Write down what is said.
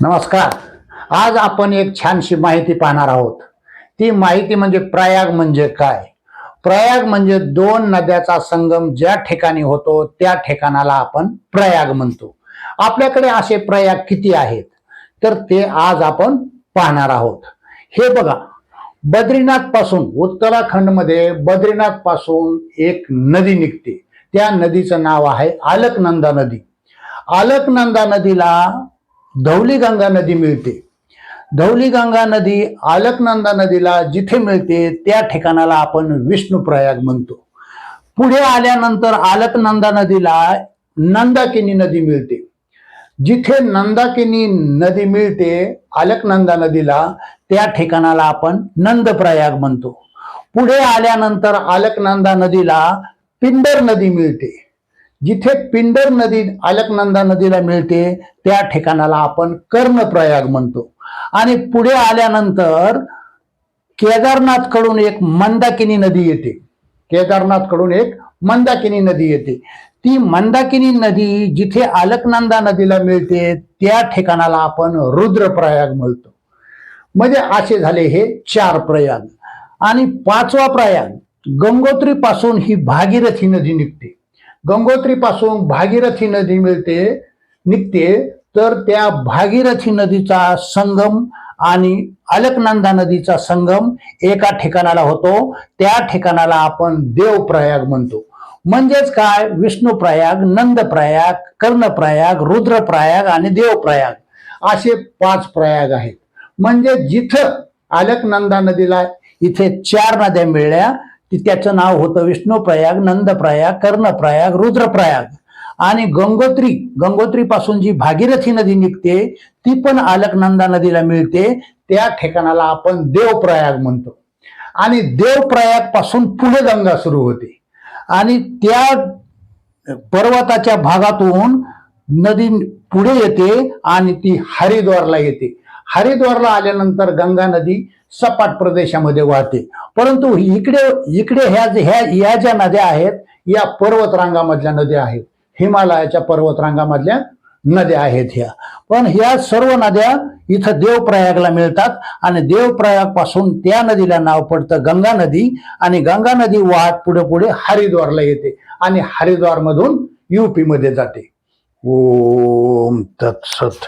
नमस्कार. आज आपण एक छानशी माहिती पाहणार आहोत. ती माहिती म्हणजे प्रयाग म्हणजे काय? प्रयाग म्हणजे दोन नद्याचा संगम ज्या ठिकाणी होतो त्या ठिकाणाला आपण प्रयाग म्हणतो. आपल्याकडे असे प्रयाग किती आहेत? तर ते आज आपण पाहणार आहोत. हे बघा बद्रीनाथपासून उत्तराखंडमध्ये बद्रीनाथपासून एक नदी निघते. त्या नदीचं नाव आहे आलकनंदा नदी. आलकनंदा नदीला धौली गंगा नदी मिळते. धौली गंगा नदी आलकनंदा नदीला जिथे मिळते त्या ठिकाणाला आपण विष्णुप्रयाग म्हणतो. पुढे आल्यानंतर आलकनंदा नदीला नंदाकिनी नदी मिळते. जिथे नंदाकिनी नदी मिळते आलकनंदा नदीला त्या ठिकाणाला आपण नंदप्रयाग म्हणतो. पुढे आल्यानंतर आलकनंदा नदीला पिंडर नदी मिळते. जिथे पिंडर नदी अलकनंदा नदीला मिळते त्या ठिकाणाला आपण कर्णप्रयाग म्हणतो. आणि पुढे आल्यानंतर केदारनाथकडून एक मंदाकिनी नदी येते. केदारनाथकडून एक मंदाकिनी नदी येते. ती मंदाकिनी नदी जिथे अलकनंदा नदीला मिळते त्या ठिकाणाला आपण रुद्रप्रयाग म्हणतो. म्हणजे असे झाले हे चार प्रयाग. आणि पाचवा प्रयाग गंगोत्री पासून ही भागीरथी नदी निघते. गंगोत्रीपासून भागीरथी नदी मिळते निघते. तर त्या भागीरथी नदीचा संगम आणि अलकनंदा नदीचा संगम एका ठिकाणाला होतो. त्या ठिकाणाला आपण देवप्रयाग म्हणतो. म्हणजेच काय? विष्णुप्रयाग नंदप्रयाग कर्णप्रयाग रुद्रप्रयाग आणि देवप्रयाग असे पाच प्रयाग आहेत. म्हणजे जिथं अलकनंदा नदीला इथे चार नद्या मिळल्या ती त्याचं नाव होतं विष्णुप्रयाग नंदप्रयाग कर्णप्रयाग रुद्रप्रयाग. आणि गंगोत्री गंगोत्री पासून जी भागीरथी नदी निघते ती पण आलकनंदा नदीला मिळते. त्या ठिकाणाला आपण देवप्रयाग म्हणतो. आणि देवप्रयागपासून पुढे गंगा सुरू होते. आणि त्या पर्वताच्या भागातून नदी पुढे येते आणि ती हरिद्वारला येते. हरिद्वारला आल्यानंतर गंगा नदी सपाट प्रदेशामध्ये वाहते. परंतु इकडे इकडे ह्या ह्या या ज्या नद्या आहेत या पर्वतरांगामधल्या नद्या आहेत. हिमालयाच्या पर्वतरांगामधल्या नद्या आहेत ह्या. पण ह्या सर्व नद्या इथं देवप्रयागला मिळतात आणि देवप्रयागपासून त्या नदीला नाव पडतं गंगा नदी आणि गंगा नदी वाहत पुढे पुढे हरिद्वारला येते आणि हरिद्वार मधून मध्ये जाते. ओम तत्सत.